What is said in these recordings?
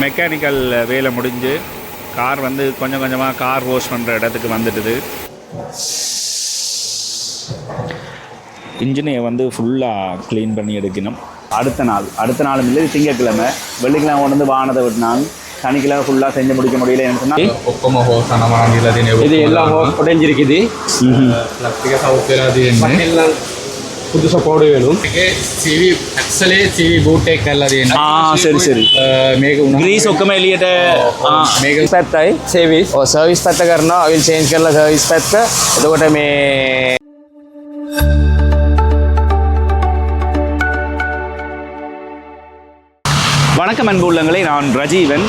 Mechanical வேலை முடிஞ்சு car வந்து கொஞ்சம் கொஞ்சமாக கார் வாஷ் பண்ணுற இடத்துக்கு வந்துட்டுது இன்ஜினையை வந்து ஃபுல்லாக க்ளீன் பண்ணி எடுக்கணும் அடுத்த நாள் அடுத்த நாள் இல்லை திங்கக்கிழமை வெள்ளிக்கிழமை கொண்டு வந்து வானத்தை விட்டினாங்க சனிக்கிழமை ஃபுல்லாக செஞ்சு முடிக்க முடியல என்ன இது எல்லாம் உடைஞ்சிருக்குது புதுசாக போட வேணும் ඒකේ CV ඇක්සලේ CV බූට් එක කරලා තියෙනවා ஆ சரி சரி මේක උනා ග්‍රීස් ඔක්කම එලියට මේක පැත්තයි සේවිස් ඕ සර්විස් පැත්ත කරනවා ඔයිල් චේන්ජ් කරලා සර්විස් පැත්ත එතකොට මේ வணக்கம் அன்பு உள்ளங்களே நான் ரஜீவன்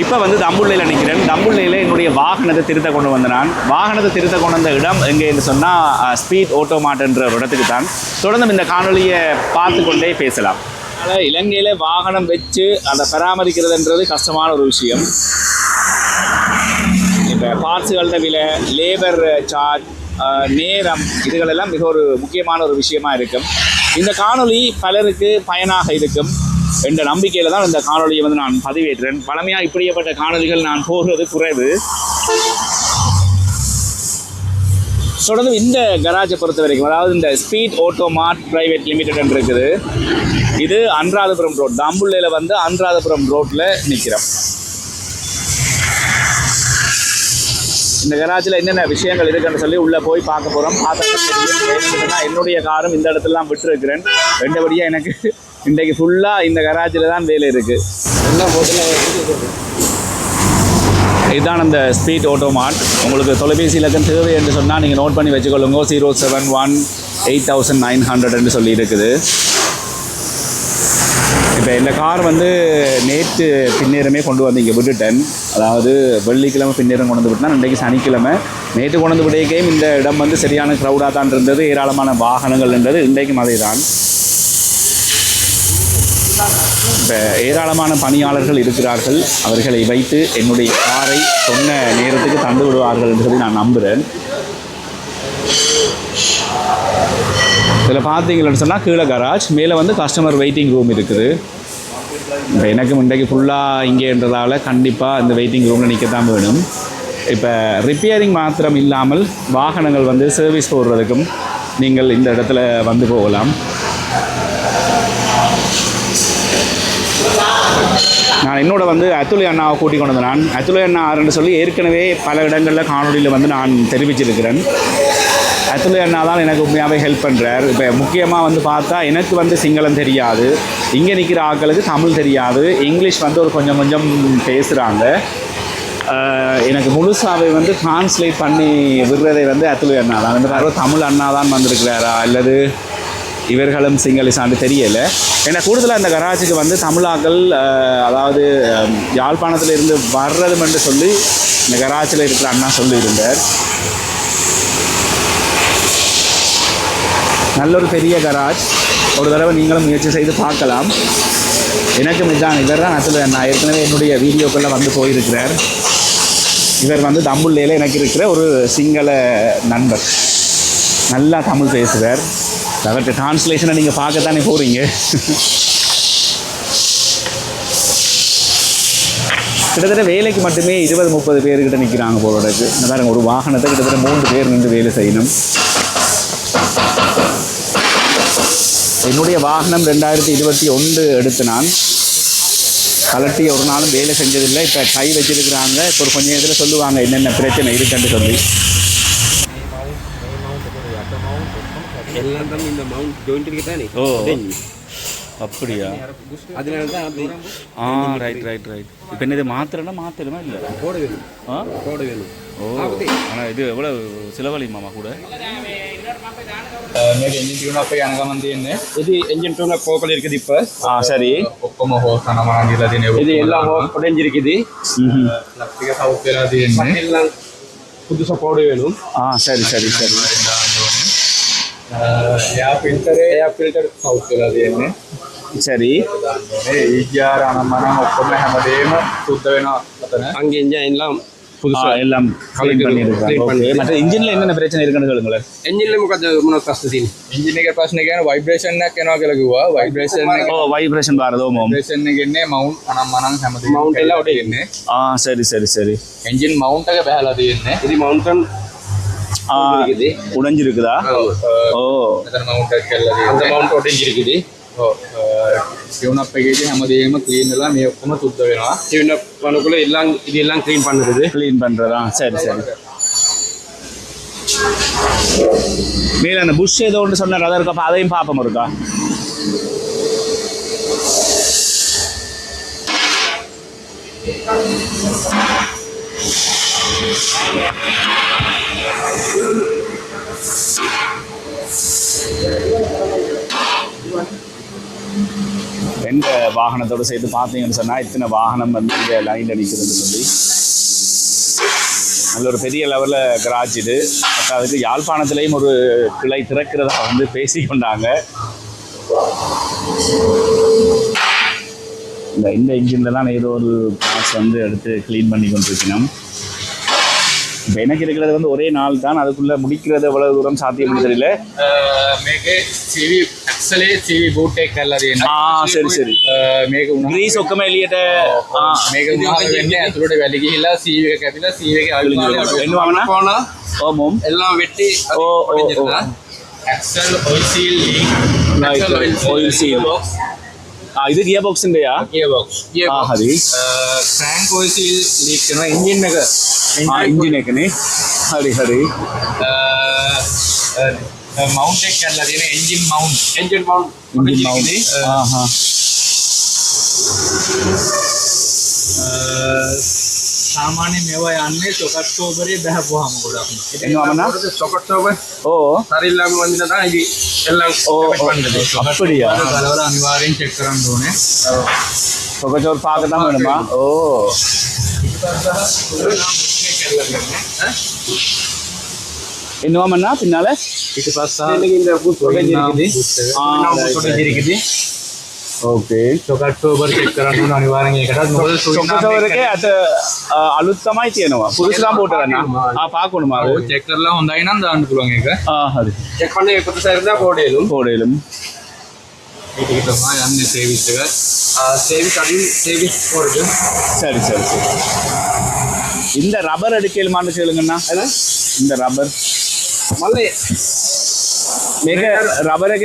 இப்போ வந்து தம்புள்ளையில் நிற்கிறேன் தம்புள்ளையில் என்னுடைய வாகனத்தை திருத்த கொண்டு வந்த நான். வாகனத்தை திருத்த கொண்டு வந்த இடம் எங்கேன்னு சொன்னால் ஸ்பீட் ஆட்டோமாட்ன்ற ஒரு இடத்துக்கு தான். தொடர்ந்து இந்த காணொலியை பார்த்து கொண்டே பேசலாம். அதனால் இலங்கையில் வாகனம் வச்சு அதை பராமரிக்கிறதுன்றது கஷ்டமான ஒரு விஷயம். இப்போ பார்ட்ஸுகளோட விலை லேபர் சார்ஜ் நேரம் இதுகளெல்லாம் மிக ஒரு முக்கியமான ஒரு விஷயமா இருக்கும். இந்த காணொளி பலருக்கு பயனாக இருக்கும். என்ற நம்பிக்கையில் தான் இந்த காணொலியை வந்து நான் பதிவேற்றேன். பழமையாக இப்படியப்பட்ட காணொளிகள் நான் போடுறது குறைவு. தொடர்ந்து இந்த கராஜை பொறுத்த வரைக்கும் அதாவது இந்த ஸ்பீட் ஓட்டோமார்ட் பிரைவேட் லிமிடெட் இருக்குது. இது அன்றாதபுரம் ரோட் தம்புள்ளையில் வந்து அன்றாதபுரம் ரோட்டில் நிற்கிறோம் இந்த கராஜில் என்னென்ன விஷயங்கள் இருக்குன்னு சொல்லி உள்ளே போய் பார்க்க போகிறோம் பார்த்தா என்னுடைய காரும் இந்த இடத்துல தான் விட்டுருக்கிறேன். ரெண்டபடியாக எனக்கு இன்றைக்கு ஃபுல்லாக இந்த கராஜில் தான் வேலை இருக்குது எல்லாம் போட்டு இதுதான் அந்த ஸ்பீட் ஆட்டோமார்ட் உங்களுக்கு தொலைபேசி இலக்கம் தேவை என்று சொன்னால் நீங்கள் நோட் பண்ணி வச்சுக்கொள்ளுங்க. Zero seven one eight thousand nine ஹண்ட்ரட்னு சொல்லி இருக்குது. இப்போ இந்த கார் வந்து நேற்று பின்னேரமே கொண்டு வந்து இங்கே விட்டுட்டேன். அதாவது வெள்ளிக்கிழமை பின்னேரம் கொண்டு வந்து விட்டேன் இன்றைக்கு சனிக்கிழமை. நேற்று கொண்டு வந்து விடையக்கையும் இந்த இடம் வந்து சரியான க்ரௌடாக தான் இருந்தது. ஏராளமான வாகனங்கள் இருந்தது இன்றைக்கும் அதே தான் இப்போ ஏராளமான பணியாளர்கள் இருக்கிறார்கள். அவர்களை வைத்து என்னுடைய காரை சொன்ன நேரத்துக்கு தந்து விடுவார்கள் என்று நான் நம்புகிறேன் இதில் பார்த்தீங்கன்னு சொன்னால் கீழே கராஜ் மேலே வந்து கஸ்டமர் வெயிட்டிங் ரூம் இருக்குது. இப்போ எனக்கு இன்றைக்கு ஃபுல்லாக இங்கேன்றதால கண்டிப்பாக இந்த வெயிட்டிங் ரூமில் நிற்க தான் வேணும். இப்போ ரிப்பேரிங் மாத்திரம் இல்லாமல் வாகனங்கள் வந்து சர்வீஸ் போடுறதுக்கும் நீங்கள் இந்த இடத்துல வந்து போகலாம். நான் என்னோட வந்து அத்துலை அண்ணாவை கூட்டிக் கொண்டு வந்தேன். நான் அத்துலை அண்ணா ஆறுன்னு சொல்லி ஏற்கனவே பல இடங்களில் காணொலியில் வந்து நான் தெரிவிச்சிருக்கிறேன். அத்துலை அண்ணா தான் எனக்கு உண்மையாகவே ஹெல்ப் பண்ணுறார் இப்போ முக்கியமாக வந்து பார்த்தா எனக்கு வந்து சிங்களம் தெரியாது. இங்கே நிற்கிற ஆட்களுக்கு தமிழ் தெரியாது. இங்கிலீஷ் வந்து ஒரு கொஞ்சம் கொஞ்சம் பேசுகிறாங்க எனக்கு முழுசாவை வந்து டிரான்ஸ்லேட் பண்ணி விடுறதை வந்து அத்துலை அண்ணா தான் வந்து தமிழ் அண்ணா தான் வந்திருக்கிறாரா? அல்லது இவர்களும் சிங்களிசான்னு தெரியலை. ஏன்னா கூடுதலாக இந்த கராச்சிக்கு வந்து தமிழாக்கள் அதாவது யாழ்ப்பாணத்தில் இருந்து வர்றதும் என்று சொல்லி இந்த கராச்சியில் இருக்கிற அண்ணா சொல்லியிருந்தார். நல்ல ஒரு பெரிய கராஜ் ஒரு தடவை நீங்களும் முயற்சி செய்து பார்க்கலாம். எனக்கும் இதுதான் இவர் தான் அத்துல நான் ஏற்கனவே என்னுடைய வீடியோக்குள்ளே வந்து போயிருக்கிறார். இவர் வந்து தம்புள்ளையில் எனக்கு இருக்கிற ஒரு சிங்கள நண்பர். நல்லா தமிழ் பேசுகிறார் அவர்கிட்ட டிரான்ஸ்லேஷனை நீங்கள் பார்க்கத்தானே போகிறீங்க கிட்டத்தட்ட வேலைக்கு மட்டுமே இருபது முப்பது பேர்கிட்ட நிற்கிறாங்க போகிறதுக்கு இந்த பாருங்க ஒரு வாகனத்தை கிட்டத்தட்ட மூன்று பேர் நின்று வேலை செய்யணும். என்னுடைய வாகனம் ரெண்டாயிரத்தி இருபத்தி ஒன்று எடுத்து நான் கலட்டி ஒரு நாளும் வேலை செஞ்சதில்லை. இப்போ கை வச்சிருக்கிறாங்க. இப்போ ஒரு கொஞ்சம் இதில் சொல்லுவாங்க என்னென்ன பிரச்சனை இருக்குன்னு சொல்லி. ஓ. அப்படியா? அதனால தான் ஆ ரைட் ரைட் ரைட் இப்போ என்ன இது மாத்திரன்னா மாத்திரமா இல்லை? போட வேணும். ஆ? போட வேணும். ஓ ஆனால் இது எவ்வளோ செலவழியுமாமா கூட? මේක එන්ජින් ටියුන් අපේ යන ගමන් තියෙන්නේ இது என்ஜின் டூன் போக்கல் இருக்குது இப்போ ஆ சரி ඔක්කොම හෝස් අනමනන් දීලා තියෙන இது எல்லாம் உடைஞ்சிருக்குது ம்ஹும். ප්ලාස්ටික සවුත් වෙලා තියෙන්නේ எல்லாம் புதுசாக போட வேணும் ஆ சரி சரி சரி එයා ෆිල්ටරේ එයා ෆිල්ටර් සවුත් වෙලා තියෙන්නේ சரி දාන්න ඕනේ EGR අනමනන් ඔක්කොම හැමදේම සුද්ධ වෙනවා අතන அங்கே எல்லாம் புதுசாக எல்லாம் மற்ற இன்ஜினில் என்னென்ன பிரச்சனை இருக்குன்னு சொல்லுங்களேன் இன்ஜினில் முன்னாள் ஃபஸ்ட் சீன் இன்ஜினியர் ஃபஸ்ட் நிக்க ವೈಬ್ರೇಷನ್ ಏನೋ ಕೆಲಗುವ ವೈಬ್ರೇಷನ್ ಓ ವೈಬ್ರೇಷನ್ ಬಾರದು ವೈಬ್ರೇಷನ್ ಗೆನ್ನೆ ಮೌಂಟ್ ನಮ್ಮ ಮನಂಗ್ ಸಮದಿ ಮೌಂಟ್ ಎಲ್ಲ ಒಟ್ಟೆ ಗೆನ್ನೆ ಆ ಸರಿ ಸರಿ ಸರಿ ಎಂಜಿನ್ ಮೌಂಟ್ ಗೆ ಬಹಳ ಅದು ಗೆನ್ನೆ ಇದು ಮೌಂಟನ್ உடைஞ்சிருக்குதா யூனப் பேக்கேஜ் நமது ஏமா க்ளீன் எல்லாம் எப்பவுமே சுத்த வேணும். யூனப் பண்ணக்குள்ள எல்லாம் இது எல்லாம் க்ளீன் பண்ணுறது. க்ளீன் பண்ணுறதா சரி சரி. மேல அந்த புஷ் ஏதோ ஒன்று சொன்னார் அதை இருக்கப்ப அதையும் பார்ப்போம் இருக்கா Thank you. இந்த வாகனத்தோடு சேர்த்து பார்த்தீங்கன்னு சொன்னால் இத்தனை வாகனம் வந்து இங்கே லைனில் அடிக்கிறது சொல்லி. நல்ல ஒரு பெரிய லெவலில் கராஜ் இது. பட் அதுக்கு யாழ்ப்பாணத்துலேயும் ஒரு கிளை திறக்கிறதா வந்து பேசிக்கொண்டாங்க இந்த இந்த இன்ஜினில் தான் ஏதோ ஒரு பார்ட்ஸ் வந்து எடுத்து க்ளீன் பண்ணி கொண்டிருக்கணும். இப்போ எனக்கு இருக்கிறது வந்து ஒரே நாள் தான் அதுக்குள்ளே முடிக்கிறது எவ்வளோ தூரம் சாத்தியம் தெரியல. ಎಕ್ಸಲೆನ್ಸಿ ಬೂಟೆಕ್ ಅಲ್ಲದೆ ಹಾ ಸರಿ ಸರಿ ಮೇಘ ಗ್ರೀಸ್ ಒಕ್ಕ ಮೇಲಿಯಟ ಮೇಘ എന്നെ അതിലൂടെ വിലകി എല്ലാ സീവിക കപില സീവിക ആളുകളാണ് ഓമോം എല്ലാം വെട്ടി ഓ ഓ axle oil seal oil seal box ആ ഇത് ഗിയർ ബോക്സിന്റെയാ gear box gear box Hari crank oil seal leak engine Nagar ആ എഞ്ചിൻ ഒക്കെ ഹരി ഹരി ಮೌಂಟ್ ಅಲ್ಲ ಅದೇನೋ engine mount engine mount engine mount සාමාන්‍ය මේවා යන්නේ සොකට්ටෝබරේ බහපුවාම ගොඩක්. එනවා මනස සොකට්ටෝබරේ. ඕ. සරිල්ලාම වන්දින තමයි එල්ලම් ඕ. අප්පඩියා. කලවර අනිවාර්යෙන් චෙක් කරන්න ඕනේ. ඔව්. සොකට්ටෝබරේ පාක තමයි මම. ඕ. ඊට පස්සේ என்னவாமண்ணா பின்னால இது பார்த்தா இந்த இருக்குது ஓකේ ඔක්ටෝබර් චෙක් කරන්න අනිවාර්යෙන් ඒකටත් මොකද ඔක්ටෝබර් එකේ අත අලුත් තමයි තියෙනවා පුරුෂලා බෝට ගන්න ආ පාකුණු මාව ඔය චෙක් කරලා හොඳයි නම් දාන්න පුළුවන් ඒක ආ හරි චෙක් කරන්නේ පොත සැරදා කෝඩේලුම් කෝඩේලුම් මේක තමයි යන්නේ සර්විස් එක ආ සර්විස් අඩින් සර්විස් කෝඩ් සරි සරි இந்த ரப்பர் அடிக்கையில் மாண்டு சொல்லுங்கண்ணா இந்த ரப்பர் மல்லே මේක රබර එක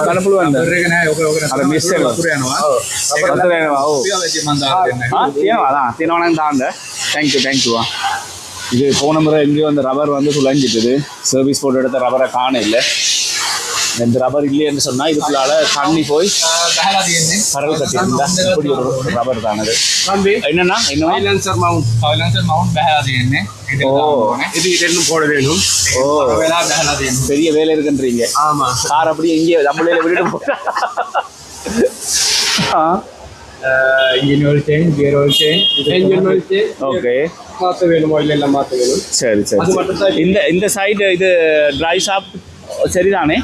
ගන්න පුළුවන්ද රබර් එක නෑ ඔක ඔක අර මිස් එක. වතුර යනවා වතුර යනවා, ඔව්. පියා වෙච්ච මන් දාලා දෙන්න ஆ තියෙනවා அதான் තියෙනවනම් தாங்க தேங்க்யூ தேங்க்யூவா இது போன முறை எங்கேயோ அந்த ரப்பர் வந்து துளைஞ்சிட்டுது சர்வீஸ் போட்டு எடுத்த ரப்பரை காண இல்லை இந்த ரப்பர் இல்லைன்னு சொன்னால் இதுக்குள்ளால தண்ணி போய் බහලා තියෙන්නේ பரல் கட்டியிருந்தா இப்படி ஒரு ரப்பர் தானது தம்பி என்னன்னா என்னவா சைலன்சர் மவுண்ட் සයිලන්සර් මවුන්ට් බහලා තියෙන්නේ ඒක ஓ දාන්න ඕනේ இது ரெண்டும் போட வேணும் ஓ වෙලා බහලා තියෙන්නේ பெரிய வேலை இருக்குன்றீங்க ஆமா கார் அப்படியே எங்கேயோ நம்மளே விட்டுட்டு போட்டா ஆ engine oil change gear oil change engine வச்சு ஓகே மாத்த வேணும் ஆயில் எல்லாம் மாத்த வேணும் சரி சரி அது சரி. மட்டும்தான் இந்த இந்த சைடு இது ட்ரை ஷாப் சரிதானே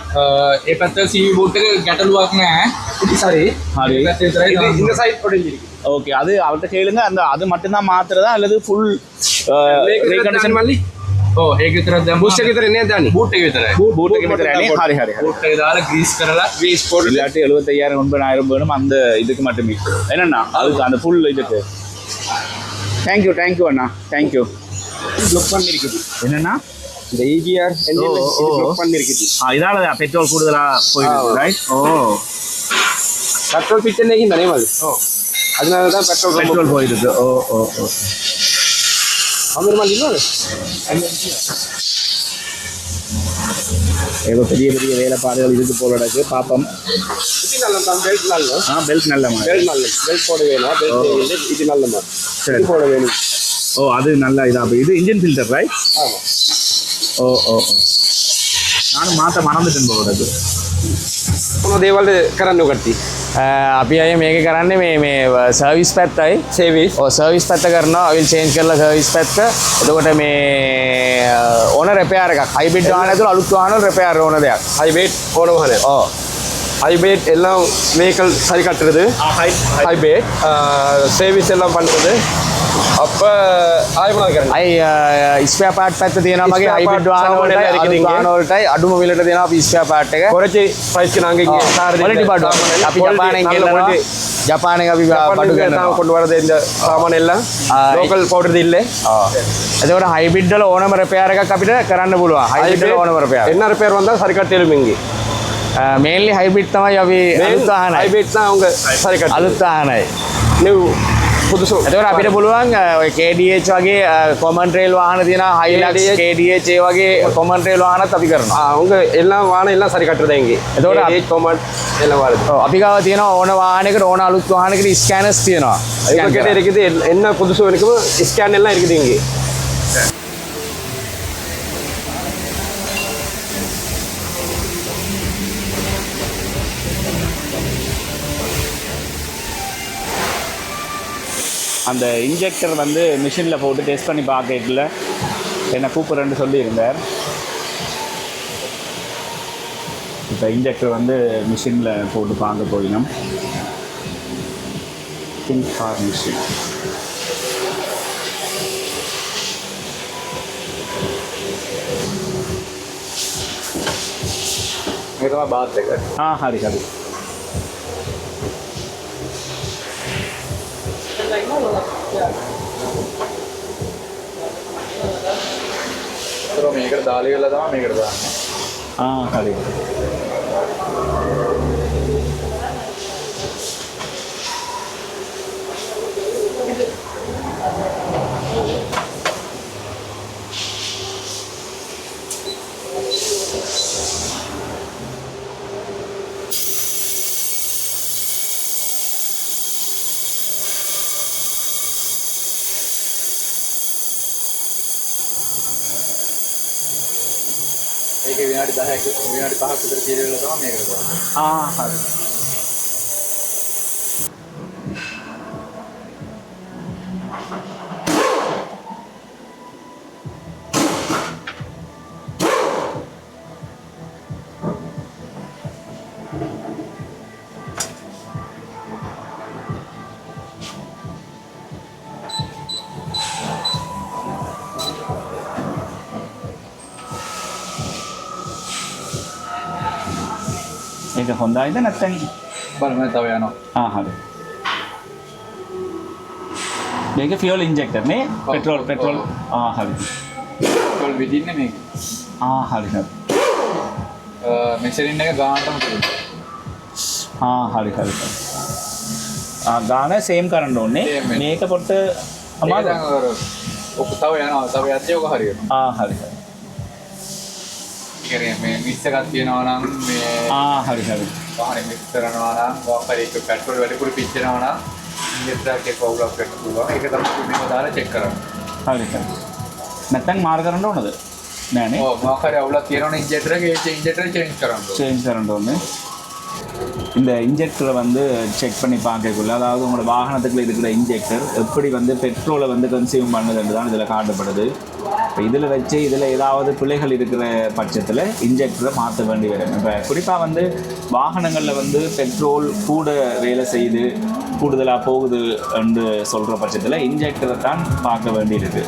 ඒ පැත්ත CV බූට් එක ගැටලුවක් නෑ இது சரி හරි ඒ පැත්තේ විතරයි இது දාන්න இந்த சைட் உடைஞ்சிருக்கு ஓகே அது அவர்கிட்ட கேளுங்க. அந்த அது மட்டும்தான் மாத்துறதா அல்லது ஃபுல் ரீகண்டிஷன் பண்ணி ಓ ಹೇಗಿರ್ತಾರೆ ಬೂಸ್ಟ್ ಆಗಿರ್ತಾರೆ ಇನ್ನೇ ದಾನಿ ಬೂಟ್ ಆಗಿರ್ತಾರೆ ಬೂಟ್ ಆಗಿರ್ತಾರೆ ಹಾರಿ ಹಾರಿ ಬೂಟ್ ಇದಾದ ಗ್ರೀಸ್ ಕರಲ ಗ್ರೀஸ் போட்டு இல்லாட்டி எழுபத்தையாயிரம் ஒன்பதாயிரம் வேணும் அந்த இதுக்கு மட்டுமே. என்னண்ணா? அதுக்கு அந்த ஃபுல் இதுக்கு. தேங்க்யூ தேங்க்யூ அண்ணா. தேங்க்யூ ப்ளக் பண்ணிருக்குது. என்னண்ணா? இந்த இபிஆர் ப்ளக் oh, oh. பண்ணிருக்குது. இதால பெட்ரோல் கூடுதலா போயிருக்கு ரைட் ஓ பெட்ரோல் பிச்சர் நேகி ஓ அதனால தான் பெட்ரோல் பெட்ரோல் போயிருக்கு ஓ ஓ ஓ. அமிர்மால் இன்னொரு ஏதோ பெரிய பெரிய வேலைப்பாடுகள் இருக்கு போல எனக்கு பாப்போம். பெல்ட் நல்ல ஆ பெல்ட் நல்லம்மா பெல்ட் போட வேணும். பெல்ட் இது நல்லம்மா போட வேணும். ஓ அது நல்லா இதா இது இன்ஜின் ஃபில்டர் ரைட் ஆமாம் ஓ ஓ நானும் மாற்ற மறந்துட்டேன் போல எனக்கு தேவாலு கரண்டு கட்டி අපි අය මේක කරන්නේ මේ මේ සර්විස් පැත්තයි සේවිස් ඕ සර්විස් පැත්ත කරනවා විල් චේන්ජ් කරලා සර්විස් පැත්ත එතකොට මේ ඕන රෙපයාර එකක් හයිබිඩ් වාහන ඇතුළ අලුත් වාහන රෙපයාර ඕන දෙයක් ஹைபேட் போன வாகன ඕ ஹைபேட் எல்லாம் வெஹிக்கல் சரி கட்டுறது ஹைபேட் சேவிஸ் எல்லாம் பண்ணுறது අප අයි ඉස්පය පාට් පැත්ත තියෙන මගේ අයිබඩ් වානවලටයි අඩුම මිලට දෙෙන ඉස්පය පාට් එක. කොරචි ප්‍රයිස් නගේ ටි බඩ අපි ජපානයෙන් කියලට ජපානය අපි පඩු ගන්න කොඩුවට දෙන්න සාමනෙල්ල ලෝකල් පෝට දිල්ල. ඇතකට හයිබිඩ්ඩල ඕනම රපයාරක අපිට කරන්න පුළුව හයි ඕනමරපය එන්න රපයරවන්ද සරිකට තෙලමින්ගේ මේල්ලි හයිබිට් තමයි අපි අලුත්තාහන හයිබිට්නා උග සරිකට අලුත්තාහනයි නිව් පුදුසු එතකොට අපිට පුළුවන් අ, ඔය KDH වගේ කොමන් ට්‍රේල් වාහන තියෙන හයිලක්ස් KDH KDH ඒ වගේ කොමන් ට්‍රේල් වාහනත් අපි කරනවා උඟ එල්ලා වාන එල්ලා සරිකට දැන්ගේ එතකොට අප- කොමට් එල්ලවාද ඔව්, අපි ගාව තියෙන ඕන වාහනයකට ඕන අලුත් වාහනයකට ස්කෑනර්ස් තියෙනවා Scan ඒකට කරන්න. இருக்குது என்ன புதுசு வரைக்கும் ஸ்கேன் எல்லாம் இருக்குது இங்கே அந்த இன்ஜெக்டர் வந்து மிஷினில் போட்டு டெஸ்ட் பண்ணி பார்க்கல என்னை கூப்பிட்றேன்னு சொல்லியிருந்தார். இப்போ இன்ஜெக்டர் வந்து மிஷினில் போட்டு பார்க்க போயினோம். திங்க் ஃபார் மிஷின் मेरा பார்த்து ஆ ஹரி हरी మేస్తారు మేకర్ దాలి వెళ్ళదా మేకర్ దా විනාඩි 10ක විනාඩි 5ක් විතර කියලා තමයි මේකට කරන්නේ. ආ හරි. ඒක හොඳයිද නැත්නම් බලන්න තව යනවා. ආ හරි. මේක ෆියල් ඉන්ජෙක්ටර් නේ පෙට්‍රෝල් පෙට්‍රෝල්. ආ හරි. ඒකවල විදින්නේ මේක. ආ හරි හරි. මෙසරින් එක ගානටම තියෙනවා. ආ හරි හරි. ආ ගාන සේම් කරන්න ඕනේ. මේක පොට්ට ඒක අමාරු දැන් අර ඔක තව යනවා. තව යද්දී ඔක හරියනවා. ආ හරි හරි කියන්නේ මේ මිස් එකක් තියනවා නම් මේ ආ හරි හරි. වාහනේ මිස් කරනවා නම් වාහනේ එක පෙට්‍රල් වැඩිපුර පිච්චෙනවා නම් ඉන්ජෙක්ටර් එක කවුලක් වෙන්න පුළුවන්. ඒක තමයි මේව දාලා චෙක් කරන්නේ. හරි හරි. නැත්නම් මාර් කරන්න ඕනද? නෑනේ ඔව් මොකක් හරි අවුලක් තියෙනවනේ ඉන්ජෙක්ටර් එක. ඒ ඉන්ජෙක්ටර් චේන්ජ් කරන්න ඕනේ. චේන්ජ් කරන්න ඕනේ. இந்த இன்ஜெக்டரை வந்து செக் பண்ணி பார்க்கக்குள்ள அதாவது உங்களோட வாகனத்துக்குள்ள இருக்கிற இன்ஜெக்டர் எப்படி வந்து பெட்ரோலை வந்து கன்சியூம் பண்ணுதுன்னு தான் இதில் காட்டப்படுது. இப்போ இதில் வச்சு இதில் ஏதாவது பிழைகள் இருக்கிற பட்சத்தில் இன்ஜெக்டரை மாற்ற வேண்டி வரும். இப்போ குறிப்பாக வந்து வாகனங்களில் வந்து பெட்ரோல் கூட வேலை செய்து கூடுதலாக போகுது என்று சொல்கிற பட்சத்தில் இன்ஜெக்டரை தான் பார்க்க வேண்டியிருக்கு.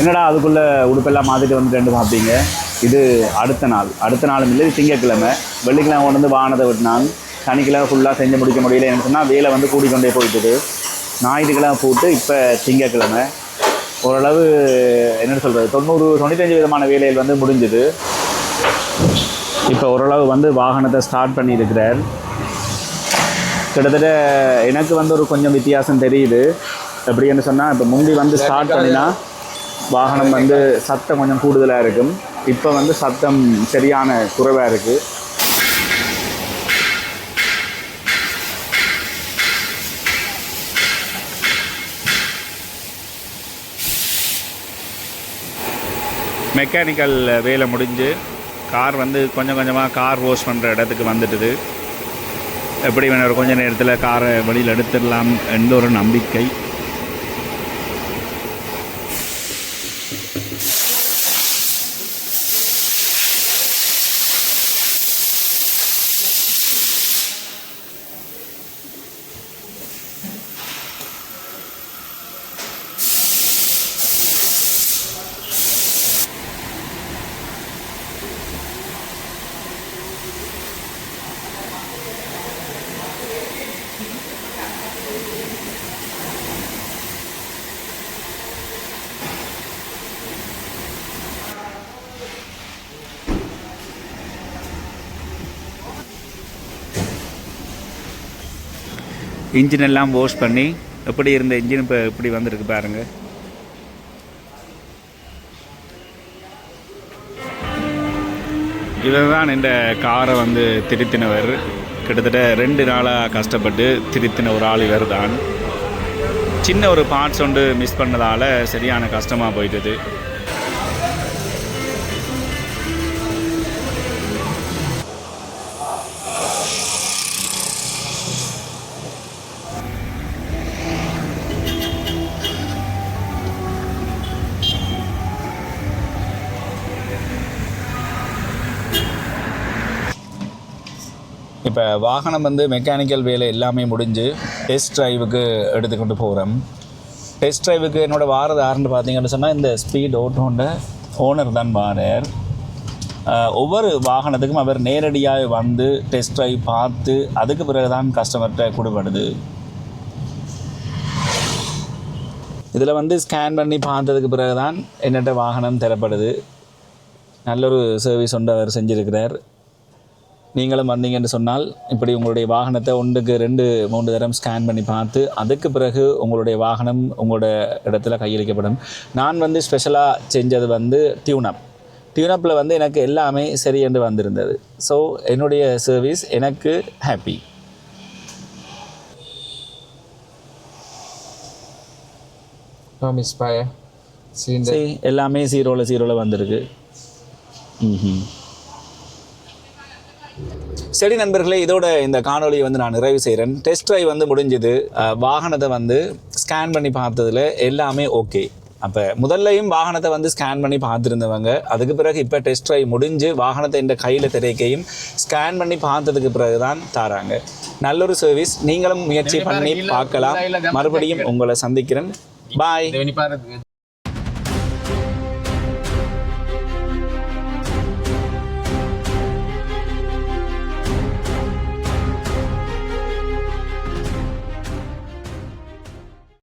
என்னடா அதுக்குள்ளே உடுப்பெல்லாம் மாற்றிட்டு வந்துட்டு பார்ப்பீங்க இது அடுத்த நாள். அடுத்த நாளும் இல்லை திங்கக்கிழமை வெள்ளிக்கிழமை கொண்டு வந்து வாகனத்தை விட்டினாங்க. சனிக்கிழமை ஃபுல்லாக செஞ்சு முடிக்க முடியல. என்ன சொன்னால் வேலை வந்து கூடிக்கொண்டே போயிட்டுது. ஞாயிற்றுக்கிழமை போட்டு இப்போ திங்கக்கிழமை ஓரளவு என்ன சொல்கிறது தொண்ணூறு தொண்ணூத்தஞ்சு விதமான வேலைகள் வந்து முடிஞ்சுது. இப்போ ஓரளவு வந்து வாகனத்தை ஸ்டார்ட் பண்ணியிருக்கிறார். கிட்டத்தட்ட எனக்கு வந்து ஒரு கொஞ்சம் வித்தியாசம் தெரியுது. எப்படின்னு சொன்னால் இப்போ முந்தி வந்து ஸ்டார்ட் பண்ணினா வாகனம் வந்து சத்தம் கொஞ்சம் கூடுதலாக இருக்கும். இப்போ வந்து சத்தம் சரியான குறைவாக இருக்குது மெக்கானிக்கல் வேலை முடிஞ்சு கார் வந்து கொஞ்சம் கொஞ்சமாக கார் வாஷ் பண்ணுற இடத்துக்கு வந்துட்டுது. எப்படி வேணும் ஒரு கொஞ்ச நேரத்தில் காரை வெளியில் எடுத்துடலாம் என்ற ஒரு நம்பிக்கை. இன்ஜின் எல்லாம் வாஷ் பண்ணி எப்படி இருந்த இன்ஜின் இப்போ எப்படி வந்திருக்கு பாருங்கள் இவர் தான் இந்த காரை வந்து திருத்தினவர். கிட்டத்தட்ட ரெண்டு நாளாக கஷ்டப்பட்டு திருத்தின ஒரு ஆள் இவர் தான் சின்ன ஒரு பார்ட்ஸ் ஒன்று மிஸ் பண்ணதால் சரியான கஷ்டமாக போயிட்டது. இப்போ வாகனம் வந்து மெக்கானிக்கல் வேலை எல்லாமே முடிஞ்சு டெஸ்ட் ட்ரைவுக்கு எடுத்துக்கொண்டு போகிறோம் டெஸ்ட் ட்ரைவுக்கு என்னோடய வாரது யாருன்னு பார்த்தீங்கன்னு சொன்னால் இந்த ஸ்பீட் ஓட்டோண்ட ஓனர் தான் வாரார். ஒவ்வொரு வாகனத்துக்கும் அவர் நேரடியாக வந்து டெஸ்ட் ட்ரைவ் பார்த்து அதுக்கு பிறகு தான் கஸ்டமர்கிட்ட கொடுப்படுது இதில் வந்து ஸ்கேன் பண்ணி பார்த்ததுக்கு பிறகு தான் என்னட்ட வாகனம் தரப்படுது. நல்ல ஒரு சர்வீஸ் ஒன்று அவர் செஞ்சுருக்கிறார். நீங்களும் வந்தீங்கன்னு சொன்னால் இப்படி உங்களுடைய வாகனத்தை ஒன்றுக்கு ரெண்டு மூன்று தரம் ஸ்கேன் பண்ணி பார்த்து அதுக்கு பிறகு உங்களுடைய வாகனம் உங்களோட இடத்துல கையளிக்கப்படும். நான் வந்து ஸ்பெஷலாக செஞ்சது வந்து டியூனப் டியூனப்பில் வந்து எனக்கு எல்லாமே சரி என்று வந்திருந்தது. ஸோ என்னுடைய சர்வீஸ் எனக்கு ஹாப்பி எல்லாமே ஜீரோவில் ஜீரோவில் வந்திருக்கு. ம்ஹும். சரி நண்பர்களே இதோட இந்த காணொலியை வந்து நான் நிறைவு செய்கிறேன் டெஸ்ட் ட்ரைவ் வந்து முடிஞ்சது. வாகனத்தை வந்து ஸ்கேன் பண்ணி பார்த்ததில் எல்லாமே ஓகே. அப்போ முதல்லையும் வாகனத்தை வந்து ஸ்கேன் பண்ணி பார்த்துருந்தவங்க. அதுக்கு பிறகு இப்போ டெஸ்ட் ட்ரைவ் முடிஞ்சு வாகனத்தை இந்த கையில் திரைக்கையும் ஸ்கேன் பண்ணி பார்த்ததுக்கு பிறகு தான் தராங்க. நல்லொரு சர்வீஸ் நீங்களும் முயற்சி பண்ணி பார்க்கலாம். மறுபடியும் உங்களை சந்திக்கிறேன். பாய்